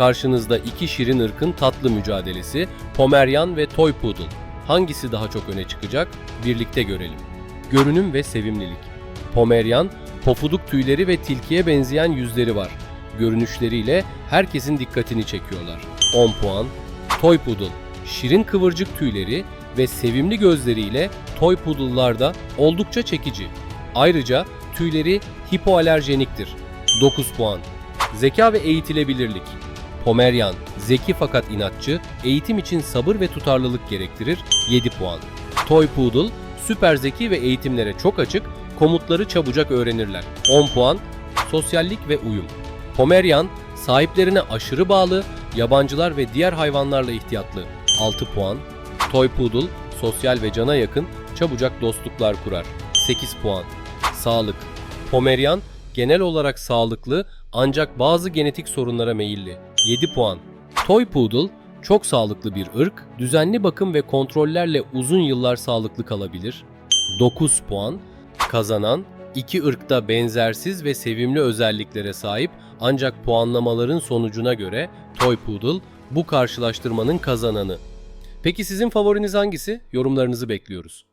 Karşınızda iki şirin ırkın tatlı mücadelesi, Pomeryan ve Toy Poodle. Hangisi daha çok öne çıkacak? Birlikte görelim. Görünüm ve sevimlilik. Pomeryan, pofuduk tüyleri ve tilkiye benzeyen yüzleri var. Görünüşleriyle herkesin dikkatini çekiyorlar. 10 puan. Toy Poodle, şirin kıvırcık tüyleri ve sevimli gözleriyle Toy Poodle'lar da oldukça çekici. Ayrıca tüyleri hipoalerjeniktir. 9 puan. Zeka ve eğitilebilirlik. Pomeryan, zeki fakat inatçı, eğitim için sabır ve tutarlılık gerektirir. 7 puan. Toy Poodle, süper zeki ve eğitimlere çok açık, komutları çabucak öğrenirler. 10 puan. Sosyallik ve uyum. Pomeryan, sahiplerine aşırı bağlı, yabancılar ve diğer hayvanlarla ihtiyatlı. 6 puan. Toy Poodle, sosyal ve cana yakın, çabucak dostluklar kurar. 8 puan. Sağlık. Pomeryan, genel olarak sağlıklı ancak bazı genetik sorunlara meyilli. 7 puan. Toy Poodle, çok sağlıklı bir ırk, düzenli bakım ve kontrollerle uzun yıllar sağlıklı kalabilir. 9 puan. Kazanan, iki ırkta benzersiz ve sevimli özelliklere sahip ancak puanlamaların sonucuna göre Toy Poodle bu karşılaştırmanın kazananı. Peki sizin favoriniz hangisi? Yorumlarınızı bekliyoruz.